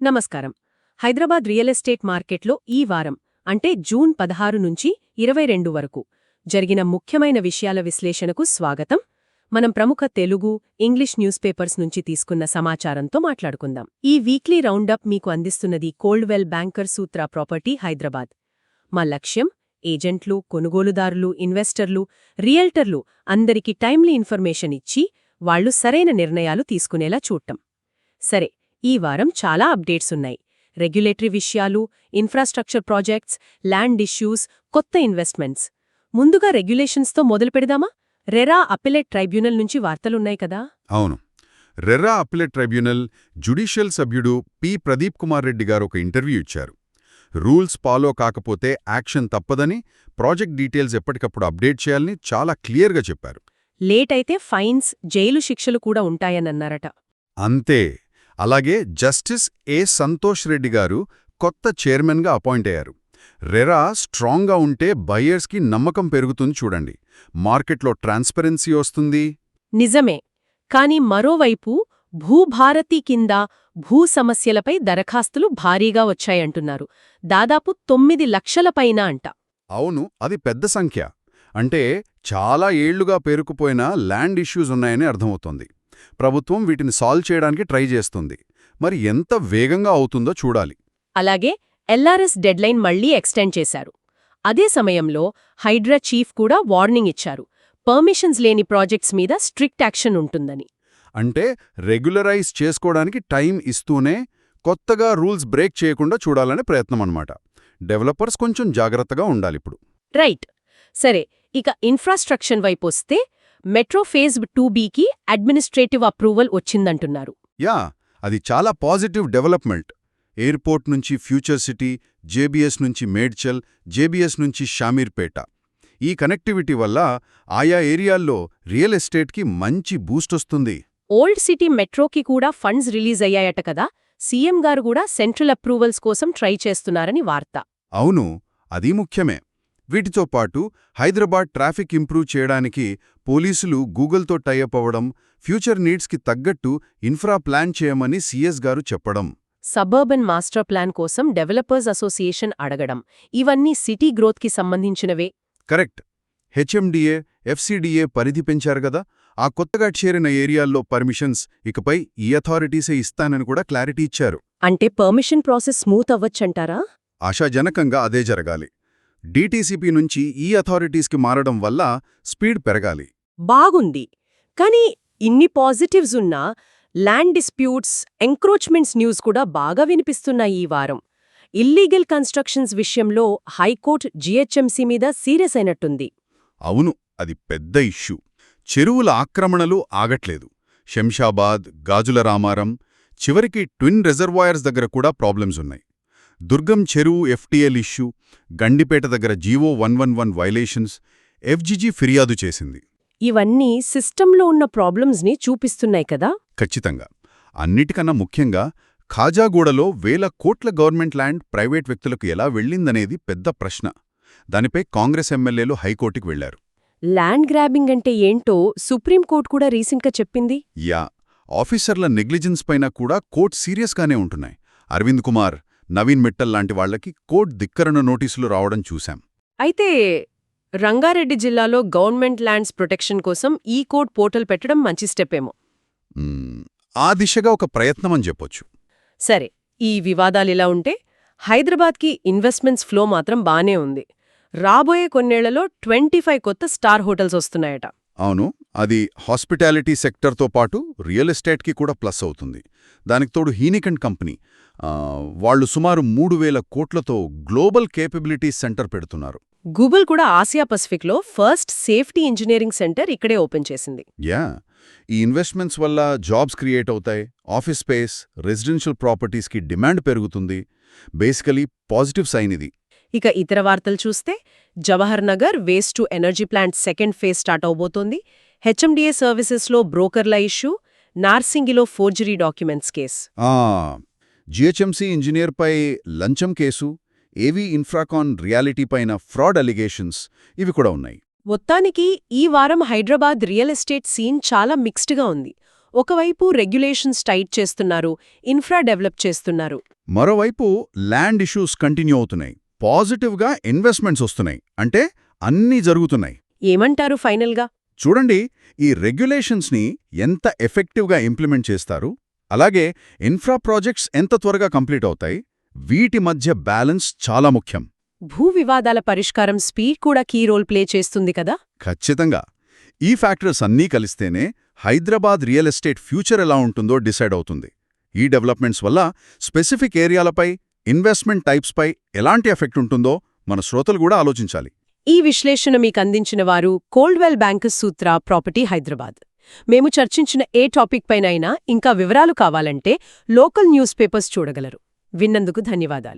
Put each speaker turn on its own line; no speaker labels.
నమస్కారం. Hyderabad real estate మార్కెట్లో ఈ వారం అంటే జూన్ పదహారు నుంచి ఇరవై రెండు వరకు జరిగిన ముఖ్యమైన విషయాల విశ్లేషణకు స్వాగతం. మనం ప్రముఖ తెలుగు ఇంగ్లీష్ న్యూస్ పేపర్స్ నుంచి తీసుకున్న సమాచారంతో మాట్లాడుకుందాం. ఈ వీక్లీ రౌండప్ మీకు అందిస్తున్నది Coldwell Banker Sutra property Hyderabad. మా లక్ష్యం ఏజెంట్లు కొనుగోలుదారులు ఇన్వెస్టర్లు రియల్టర్లు అందరికీ టైమ్లీ ఇన్ఫర్మేషన్ ఇచ్చి వాళ్ళు సరైన నిర్ణయాలు తీసుకునేలా చూడటం. సరే ఈ వారం చాలా అప్డేట్స్ ఉన్నాయి. రెగ్యులేటరీ విషయాలు ఇన్ఫ్రాస్ట్రక్చర్ ప్రాజెక్ట్స్ ల్యాండ్ ఇష్యూస్ కొత్త ఇన్వెస్ట్మెంట్స్. ముందుగా రెగ్యులేషన్స్తో మొదలు పెడదామా? రెరా అపిలేట్ ట్రైబ్యునల్ నుంచి వార్తలున్నాయి కదా?
అవును. రెర్రా అప్లెట్ ట్రైబ్యునల్ జ్యుడిషియల్ సభ్యుడు పి. ప్రదీప్ కుమార్ రెడ్డి గారు ఒక ఇంటర్వ్యూ ఇచ్చారు. రూల్స్ ఫాలో కాకపోతే యాక్షన్ తప్పదని ప్రాజెక్ట్ డీటెయిల్స్ ఎప్పటికప్పుడు అప్డేట్ చేయాలని చాలా క్లియర్గా చెప్పారు.
లేట్ అయితే ఫైన్స్ జైలు శిక్షలు కూడా ఉంటాయనన్నారట.
అంతే. అలాగే జస్టిస్ ఏ సంతోష్ రెడ్డి గారు కొత్త చైర్మన్గా అపాయింట్ అయ్యారు. రెరా స్ట్రాంగ్గా ఉంటే బయ్యర్స్కి నమ్మకం పెరుగుతుంది చూడండి. మార్కెట్లో ట్రాన్స్పరెన్సీ వస్తుంది.
నిజమే. కాని మరోవైపు భూభారతి కింద భూ సమస్యలపై దరఖాస్తులు భారీగా వచ్చాయంటున్నారు. దాదాపు తొమ్మిది లక్షల పైన అంట.
అవును అది పెద్ద సంఖ్య. అంటే చాలా ఏళ్ళుగా పేరుకుపోయిన ల్యాండ్ ఇష్యూస్ ఉన్నాయని అర్థమవుతోంది. ప్రభుత్వం వీటిని సాల్వ్ చేయడానికి ట్రై చేస్తుంది. మరి ఎంత వేగంగా అవుతుందో చూడాలి.
అలాగే ఎల్ఆర్ఎస్ డెడ్లైన్ మళ్ళీ ఎక్స్టెండ్ చేశారు. అదే సమయంలో హైడ్రా చీఫ్ కూడా వార్నింగ్ ఇచ్చారు. పర్మిషన్స్ లేని ప్రాజెక్ట్స్ మీద స్ట్రిక్ట్ యాక్షన్ ఉంటుందని.
అంటే రెగ్యులరైజ్ చేసుకోవడానికి టైం ఇస్తూనే కొత్తగా రూల్స్ బ్రేక్ చేయకుండా చూడాలనే ప్రయత్నం అన్నమాట. డెవలపర్స్ కొంచెం జాగ్రత్తగా ఉండాలిప్పుడు.
రైట్. సరే ఇక ఇన్ఫ్రాస్ట్రక్చర్ వైపొస్తే మెట్రో ఫేజ్ టూ బీకి అడ్మినిస్ట్రేటివ్ అప్రూవల్ వచ్చిందంటున్నారు.
యా అది చాలా పాజిటివ్ డెవలప్మెంట్. ఎయిర్పోర్ట్ నుంచి ఫ్యూచర్ సిటీ జేబీఎస్ నుంచి మేడ్చల్ జేబీఎస్ నుంచి షామీర్పేట. ఈ కనెక్టివిటీ వల్ల ఆయా ఏరియాల్లో రియల్ ఎస్టేట్కి మంచి బూస్ట్ వస్తుంది.
ఓల్డ్ సిటీ మెట్రోకి కూడా ఫండ్స్ రిలీజ్ అయ్యాయట కదా సీఎం గారు కూడా సెంట్రల్ అప్రూవల్స్ కోసం ట్రై చేస్తున్నారని వార్త.
అవును అది ముఖ్యమే. వీటితో పాటు హైదరాబాద్ ట్రాఫిక్ ఇంప్రూవ్ చేయడానికి పోలీసులు గూగుల్తో టైఅప్ అవ్వడం ఫ్యూచర్ నీడ్స్కి తగ్గట్టు ఇన్ఫ్రా ప్లాన్ చేయమని సీఎస్ గారు చెప్పడం.
సబర్బన్ మాస్టర్ ప్లాన్ కోసం డెవలపర్స్ అసోసియేషన్ అడగడం. ఇవన్నీ సిటీ గ్రోత్కి సంబంధించినవే.
కరెక్ట్. హెచ్ఎండిఏ ఎఫ్సిడిఏ పరిధి పెంచారు గదా ఆ కొత్తగా చేరిన ఏరియాల్లో పర్మిషన్స్ ఇకపై ఈ అథారిటీసే ఇస్తానని కూడా క్లారిటీ ఇచ్చారు.
అంటే పర్మిషన్ ప్రాసెస్ స్మూత్ అవ్వచ్చంటారా?
ఆశాజనకంగా అదే జరగాలి. డీటీసీపీ నుంచి ఈ అథారిటీస్కి మారడం వల్ల స్పీడ్ పెరగాలి.
బాగుంది. కానీ ఇన్ని పాజిటివ్స్ ఉన్నా ల్యాండ్ డిస్ప్యూట్స్ ఎంక్రోచ్మెంట్స్ న్యూస్ కూడా బాగా వినిపిస్తున్నాయి ఈ వారం. ఇల్లీగల్ కన్స్ట్రక్షన్స్ విషయంలో హైకోర్టు జీహెచ్ఎంసీ మీద సీరియస్ అయినట్టుంది.
అవును అది పెద్ద ఇష్యూ. చెరువుల ఆక్రమణలు ఆగట్లేదు. శంషాబాద్ గాజుల రామారం చివరికి ట్విన్ రిజర్వాయర్స్ దగ్గర కూడా ప్రాబ్లమ్స్ ఉన్నాయి. దుర్గం చెరువు ఎఫ్టీఎల్ ఇష్యూ గండిపేట దగ్గర GO one one one violations FGG ఫిర్యాదు చేసింది.
ఇవన్నీ సిస్టంలో ఉన్న ప్రాబ్లమ్స్ని చూపిస్తున్నాయి కదా?
ఖచ్చితంగా. అన్నిటికన్నా ముఖ్యంగా ఖాజాగూడలో వేల కోట్ల గవర్నమెంట్ ల్యాండ్ ప్రైవేట్ వ్యక్తులకు ఎలా వెళ్ళిందనేది పెద్ద ప్రశ్న. దానిపై కాంగ్రెస్ ఎమ్మెల్యేలు హైకోర్టుకు వెళ్ళారు
ల్యాండ్ గ్రాబింగ్ అంటే ఏంటో సుప్రీంకోర్టు కూడా రీసెంట్గా చెప్పింది?
యా. ఆఫీసర్ల నెగ్లిజెన్స్ పైన కూడా కోర్ట్ సీరియస్గానే ఉంటున్నాయి. అరవింద్ కుమార్ నవీన్ మిట్టల్ లాంటి వాళ్ళకి కోర్ట్ ధిక్కరణ నోటీసులు రావడం చూశాం.
అయితే రంగారెడ్డి జిల్లాలో గవర్నమెంట్ ల్యాండ్స్ ప్రొటెక్షన్ కోసం ఈ కోర్ట్ పోర్టల్ పెట్టడం మంచి స్టెప్ ఏమో
ఆ దిశగా ఒక ప్రయత్నమని చెప్పొచ్చు.
సరే ఈ వివాదాలిలా ఉంటే హైదరాబాద్కి ఇన్వెస్ట్మెంట్స్ ఫ్లో మాత్రం బానే ఉంది. రాబోయే కొన్నేళ్ళలో ట్వంటీ కొత్త స్టార్ హోటల్స్ వస్తున్నాయట.
అవును అది హాస్పిటాలిటీ సెక్టర్తో పాటు రియల్ ఎస్టేట్కి కూడా ప్లస్ అవుతుంది. దానికి తోడు హీనికండ్ కంపెనీ వాళ్ళు సుమారు మూడు వేల కోట్లతో గ్లోబల్ కేపబిలిటీ సెంటర్ పెడుతున్నారు.
గూగుల్ కూడా ఆసియా పసిఫిక్లో ఫస్ట్ సేఫ్టీ ఇంజనీరింగ్ సెంటర్ ఇక్కడే ఓపెన్ చేసింది.
యా ఈ ఇన్వెస్ట్మెంట్స్ వల్ల జాబ్స్ క్రియేట్ అవుతాయి ఆఫీస్ స్పేస్ రెసిడెన్షియల్ ప్రాపర్టీస్కి డిమాండ్ పెరుగుతుంది. బేసికలీ పాజిటివ్ సైన్ ఇది.
ఇక ఇతర వార్తలు చూస్తే Jawahar Nagar waste to energy plant second phase start అవబోతోంది. HMDA సర్వీసెస్లో బ్రోకర్ల ఇష్యూ నార్సింగిలో ఫోర్జరీ డాక్యుమెంట్స్ కేస్.
జిహెచ్ఎంసీ ఇంజనీర్పై లంచం కేసు ఏవీ ఇన్ఫ్రాకాన్ రియాలిటీ పైన ఫ్రాడ్ అలిగేషన్స్ ఇవి కూడా ఉన్నాయి.
మొత్తానికి ఈ వారం హైదరాబాద్ రియల్ ఎస్టేట్ సీన్ చాలా మిక్స్డ్గా ఉంది. ఒకవైపు రెగ్యులేషన్స్ టైట్ చేస్తున్నారు ఇన్ఫ్రా డెవలప్ చేస్తున్నారు.
మరోవైపు ల్యాండ్ ఇష్యూస్ కంటిన్యూ అవుతున్నాయి. పాజిటివ్గా ఇన్వెస్ట్మెంట్స్ వస్తున్నాయి. అంటే అన్నీ జరుగుతున్నాయి.
ఏమంటారు ఫైనల్గా?
చూడండి ఈ రెగ్యులేషన్స్ని ఎంత ఎఫెక్టివ్గా ఇంప్లిమెంట్ చేస్తారు అలాగే ఇన్ఫ్రా ప్రాజెక్ట్స్ ఎంత త్వరగా కంప్లీట్ అవుతాయి వీటి మధ్య బ్యాలెన్స్ చాలా ముఖ్యం.
భూ వివాదాల పరిష్కారం స్పీడ్ కూడా కీ రోల్ ప్లే చేస్తుంది కదా?
ఖచ్చితంగా. ఈ ఫ్యాక్టర్స్ అన్నీ కలిస్తేనే హైదరాబాద్ రియల్ ఎస్టేట్ ఫ్యూచర్ ఎలా ఉంటుందో డిసైడ్ అవుతుంది. ఈ డెవలప్మెంట్స్ వల్ల స్పెసిఫిక్ ఏరియాలపై ఇన్వెస్ట్మెంట్ టైప్స్పై ఎలాంటి ఎఫెక్ట్ ఉంటుందో మన శ్రోతలు కూడా ఆలోచించాలి.
ఈ విశ్లేషణ మీకు అందించిన వారు Coldwell Bankers Sutra property Hyderabad. మేము చర్చించిన ఏ టాపిక్ పైనైనా ఇంకా వివరాలు కావాలంటే లోకల్ న్యూస్ పేపర్స్ చూడగలరు. విన్నందుకు ధన్యవాదాలు.